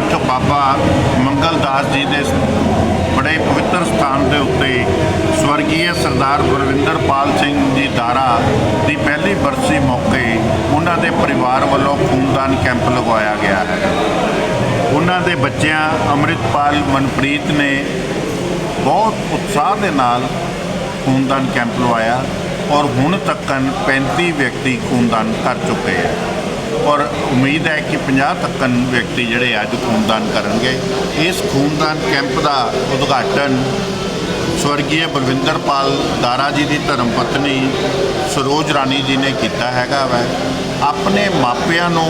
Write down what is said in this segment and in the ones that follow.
ਬਾਬਾ ਮੰਗਲਦਾਸ ਜੀ ਦੇ ਬੜੇ ਪਵਿੱਤਰ ਸਥਾਨ ਦੇ ਉੱਤੇ ਸਵਰਗੀ ਸਰਦਾਰ ਗੁਰਵਿੰਦਰਪਾਲ ਸਿੰਘ ਜੀ ਦਾਰਾ ਦੀ ਪਹਿਲੀ ਬਰਸੀ ਮੌਕੇ ਉਹਨਾਂ ਦੇ ਪਰਿਵਾਰ ਵੱਲੋਂ ਖੂਨਦਾਨ ਕੈਂਪ ਲਗਵਾਇਆ ਗਿਆ ਹੈ। ਉਹਨਾਂ ਦੇ ਬੱਚਿਆਂ ਅੰਮ੍ਰਿਤਪਾਲ ਮਨਪ੍ਰੀਤ ਨੇ ਬਹੁਤ ਉਤਸ਼ਾਹ ਦੇ ਨਾਲ ਖੂਨਦਾਨ ਕੈਂਪ ਲਵਾਇਆ ਔਰ ਹੁਣ ਤੱਕਨ 35 ਵਿਅਕਤੀ ਖੂਨਦਾਨ ਕਰ ਚੁੱਕੇ ਹੈ। ਔਰ ਉਮੀਦ ਹੈ ਕਿ 50 ਤੱਕਨ ਵਿਅਕਤੀ ਜਿਹੜੇ ਅੱਜ ਖੂਨਦਾਨ ਕਰਨਗੇ, ਇਸ ਖੂਨਦਾਨ ਕੈਂਪ ਦਾ ਉਦਘਾਟਨ ਸਵਰਗੀ ਬਲਵਿੰਦਰਪਾਲ ਦਾਰਾ ਜੀ ਦੀ ਧਰਮ ਪਤਨੀ ਸਰੋਜ ਰਾਣੀ ਜੀ ਨੇ ਕੀਤਾ ਹੈਗਾ ਵੈ। ਆਪਣੇ ਮਾਪਿਆਂ ਨੂੰ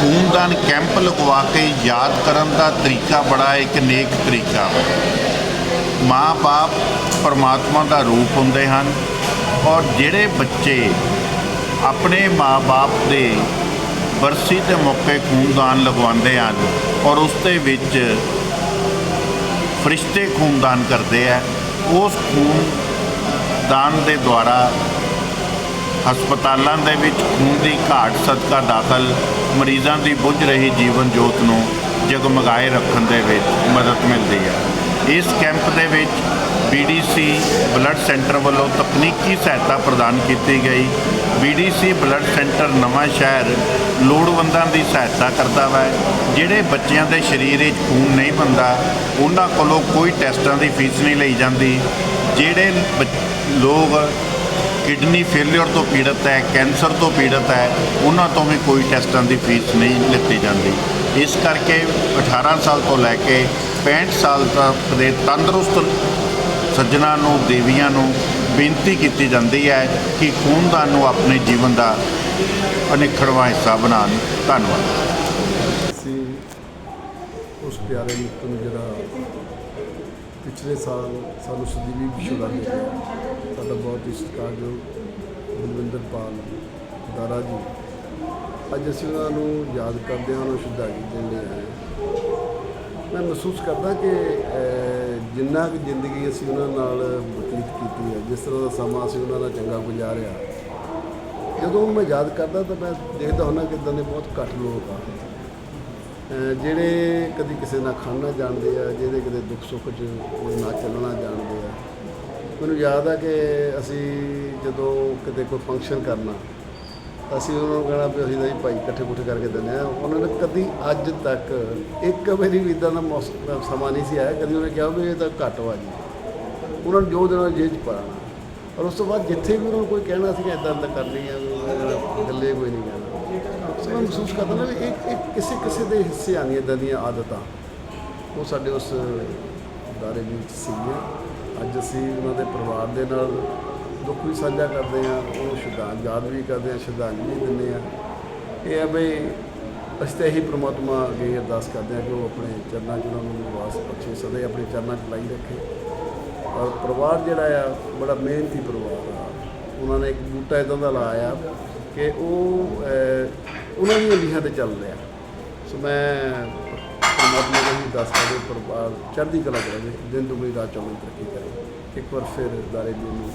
ਖੂਨਦਾਨ ਕੈਂਪ ਲਗਵਾ ਕੇ ਯਾਦ ਕਰਨ ਦਾ ਤਰੀਕਾ ਬੜਾ ਇੱਕ ਨੇਕ ਤਰੀਕਾ ਹੈ ਮਾਂ-ਬਾਪ ਪਰਮਾਤਮਾ ਦਾ ਰੂਪ ਹੁੰਦੇ ਹਨ ਔਰ ਜਿਹੜੇ ਬੱਚੇ ਆਪਣੇ ਮਾਂ-ਬਾਪ ਦੇ ਬਰਸੀ ਦੇ ਮੌਕੇ ਖੂਨਦਾਨ ਲਗਵਾਉਂਦੇ ਹਨ ਔਰ ਉਸ ਦੇ ਵਿੱਚ ਫਰਿਸ਼ਤੇ ਖੂਨਦਾਨ ਕਰਦੇ ਆ। ਉਸ ਖੂਨ ਦਾਨ ਦੇ ਦੁਆਰਾ ਹਸਪਤਾਲਾਂ ਦੇ ਵਿੱਚ ਖੂਨ ਦੀ ਘਾਟ ਸਦਕਾ ਦਾਖਲ ਮਰੀਜ਼ਾਂ ਦੀ ਬੁੱਝ ਰਹੀ ਜੀਵਨ ਜੋਤ ਨੂੰ ਜਗਮਗਾਏ ਰੱਖਣ ਦੇ ਵਿੱਚ ਮਦਦ ਮਿਲਦੀ ਹੈ। ਇਸ ਕੈਂਪ ਦੇ ਵਿੱਚ BDC ਬਲੱਡ ਸੈਂਟਰ ਵੱਲੋਂ ਤਕਨੀਕੀ ਸਹਾਇਤਾ ਪ੍ਰਦਾਨ ਕੀਤੀ ਗਈ। BDC ਬਲੱਡ ਸੈਂਟਰ ਨਵਾਂ ਸ਼ਹਿਰ ਲੋੜਵੰਦਾਂ ਦੀ ਸਹਾਇਤਾ ਕਰਦਾ ਹੈ ਜਿਹੜੇ ਬੱਚਿਆਂ ਦੇ ਸਰੀਰ ਵਿੱਚ ਖੂਨ ਨਹੀਂ ਬਣਦਾ, ਉਹਨਾਂ ਕੋਲੋਂ ਕੋਈ ਟੈਸਟਾਂ ਦੀ ਫੀਸ ਨਹੀਂ ਲਈ ਜਾਂਦੀ। ਜਿਹੜੇ ਬੱਚ- ਲੋਕ ਕਿਡਨੀ ਫੇਲਿਅਰ ਤੋਂ ਪੀੜਤ ਹੈ, ਕੈਂਸਰ ਤੋਂ ਪੀੜਤ ਹੈ, ਉਹਨਾਂ ਤੋਂ ਵੀ ਕੋਈ ਟੈਸਟਾਂ ਦੀ ਫੀਸ ਨਹੀਂ ਲਿੱਤੀ ਜਾਂਦੀ। ਇਸ ਕਰਕੇ 18 ਸਾਲ ਤੋਂ ਲੈ ਕੇ 65 ਸਾਲ ਤੱਕ ਦੇ ਤੰਦਰੁਸਤ ਸੱਜਣਾ ਨੂੰ, ਦੇਵੀਆਂ ਨੂੰ ਬੇਨਤੀ ਕੀਤੀ ਜਾਂਦੀ ਹੈ ਕਿ ਖੂਨਦਾਨ ਨੂੰ ਆਪਣੇ ਜੀਵਨ ਦਾ ਅਨਿੱਖੜਵਾਂ ਹਿੱਸਾ ਬਣਾਉਣ। ਧੰਨਵਾਦ। ਅਸੀਂ ਉਸ ਪਿਆਰੇ ਮਿੱਤਰ ਨੂੰ ਜਿਹੜਾ ਪਿਛਲੇ ਸਾਲ ਸਾਨੂੰ ਸਦੀਵੀ ਵਿਸ਼ਵਦਾ ਦੇ ਸਾਡਾ ਬਹੁਤ ਹੀ ਸਤਿਕਾਰਯੋਗ ਬਲਵਿੰਦਰ ਪਾਲ ਦਾਰਾ ਜੀ। ਅੱਜ ਅਸੀਂ ਉਹਨਾਂ ਨੂੰ ਯਾਦ ਕਰਦੇ ਹਾਂ, ਉਹਨਾਂ ਨੂੰ ਸ਼ਰਧਾਂਜਲੀ ਦੇਣ ਲਈ ਆਏ ਮੈਂ ਮਹਿਸੂਸ ਕਰਦਾ ਕਿ ਜਿੰਨਾ ਕੁ ਜ਼ਿੰਦਗੀ ਅਸੀਂ ਉਹਨਾਂ ਨਾਲ ਬਤੀਤ ਕੀਤੀ ਹੈ, ਜਿਸ ਤਰ੍ਹਾਂ ਦਾ ਸਮਾਂ ਅਸੀਂ ਉਹਨਾਂ ਨਾਲ ਚੰਗਾ ਗੁਜ਼ਾਰਿਆ, ਜਦੋਂ ਮੈਂ ਯਾਦ ਕਰਦਾ ਤਾਂ ਮੈਂ ਦੇਖਦਾ ਹੁੰਦਾ ਕਿ ਇਦਾਂ ਦੇ ਬਹੁਤ ਘੱਟ ਲੋਕ ਆ। ਜਿਹੜੇ ਕਦੀ ਕਿਸੇ ਨਾਲ ਖਾਣਾ ਜਾਣਦੇ ਆ ਜਿਹੜੇ ਕਿਤੇ ਦੁੱਖ ਸੁੱਖ 'ਚ ਨਾ ਚੱਲਣਾ ਜਾਣਦੇ ਆ। ਮੈਨੂੰ ਯਾਦ ਆ ਕਿ ਅਸੀਂ ਜਦੋਂ ਕਿਤੇ ਕੋਈ ਫੰਕਸ਼ਨ ਕਰਨਾ ਅਸੀਂ ਉਹਨਾਂ ਨੂੰ ਕਹਿਣਾ ਵੀ ਅਸੀਂ ਤਾਂ ਜੀ ਭਾਈ ਇਕੱਠੇ ਕੁੱਠੇ ਕਰਕੇ ਦਿੰਦੇ ਆ ਉਹਨਾਂ ਨੇ ਕਦੀ ਅੱਜ ਤੱਕ ਇੱਕ ਵਾਰੀ ਵੀ ਇਦਾਂ ਦਾ ਮੌਸਮ ਸਮਾਂ ਨਹੀਂ ਸੀ ਆਇਆ। ਕਦੀ ਉਹਨੇ ਕਿਹਾ ਵੀ ਇਹ ਤਾਂ ਘੱਟ ਵਾ ਜੀ। ਉਹਨਾਂ ਨੂੰ ਜੋ ਦੇਣਾ ਜੇਬ 'ਚ ਪਾਣਾ ਔਰ ਉਸ ਤੋਂ ਬਾਅਦ ਜਿੱਥੇ ਵੀ ਉਹਨਾਂ ਨੂੰ ਕੋਈ ਕਹਿਣਾ ਸੀ ਕਿ ਇਦਾਂ ਇਦਾਂ ਕਰਨੀ ਆ ਗੱਲੇ ਕੋਈ ਨਹੀਂ ਕਹਿਣਾ ਸੋ ਮੈਂ ਮਹਿਸੂਸ ਕਰਦਾ ਨਾ ਵੀ ਇਹ ਇਹ ਕਿਸੇ ਕਿਸੇ ਦੇ ਹਿੱਸੇ ਆਉਂਦੀਆਂ ਇਦਾਂ ਦੀਆਂ ਆਦਤਾਂ। ਉਹ ਸਾਡੇ ਉਸ ਦਾਰੇ ਵਿੱਚ ਸੀਗੀਆਂ। ਅੱਜ ਅਸੀਂ ਉਹਨਾਂ ਦੇ ਪਰਿਵਾਰ ਦੇ ਨਾਲ ਦੁੱਖ ਵੀ ਸਾਂਝਾ ਕਰਦੇ ਹਾਂ, ਉਹਨੂੰ ਸ਼ਰਧਾਂਜਲੀ ਯਾਦ ਵੀ ਕਰਦੇ ਹਾਂ, ਸ਼ਰਧਾਂਜਲੀ ਵੀ ਦਿੰਦੇ ਹਾਂ। ਇਹ ਹੈ ਬਈ ਅਸੀਂ ਤਾਂ ਇਹੀ ਪ੍ਰਮਾਤਮਾ ਅੱਗੇ ਅਰਦਾਸ ਕਰਦੇ ਹਾਂ ਕਿ ਉਹ ਆਪਣੇ ਚਰਨਾਂ 'ਚ ਉਹਨਾਂ ਨੂੰ ਨਿਵਾਸ ਬਖਸ਼ੇ, ਸਦਾ ਆਪਣੇ ਚਰਨਾਂ 'ਚ ਲਾਈ ਰੱਖੇ। ਔਰ ਪਰਿਵਾਰ ਜਿਹੜਾ ਆ, ਬੜਾ ਮਿਹਨਤੀ ਪਰਿਵਾਰ ਆ। ਉਹਨਾਂ ਨੇ ਇੱਕ ਬੂਟਾ ਇਦਾਂ ਦਾ ਲਾਇਆ ਕਿ ਉਹ ਉਹਨਾਂ ਦੀਆਂ ਲੀਹਾਂ ਤੇ ਚੱਲ ਰਿਹਾ। ਸੋ ਮੈਂ ਪਰਮਾਤਮਾ ਨੂੰ ਵੀ ਦੱਸ ਕਰਦੇ ਪਰਿਵਾਰ ਚੜ੍ਹਦੀ ਕਲਾ ਕਰੇ ਦਿਨ ਦੁਗਣੀ ਰਾਤ ਚੌਗੁਣੀ ਤਰੱਕੀ ਕਰੇ। ਇੱਕ ਵਾਰ ਫਿਰ ਦਾਰੇ ਨੂੰ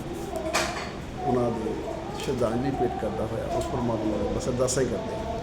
ਉਹਨਾਂ ਦੀ ਸ਼ਰਧਾਂਜਲੀ ਭੇਟ ਕਰਦਾ ਹੋਇਆ ਉਸ ਪਰਮਾਤਮਾ ਨੂੰ ਬਸ ਅਰਦਾਸਾਂ ਹੀ ਕਰਦੇ ਹਾਂ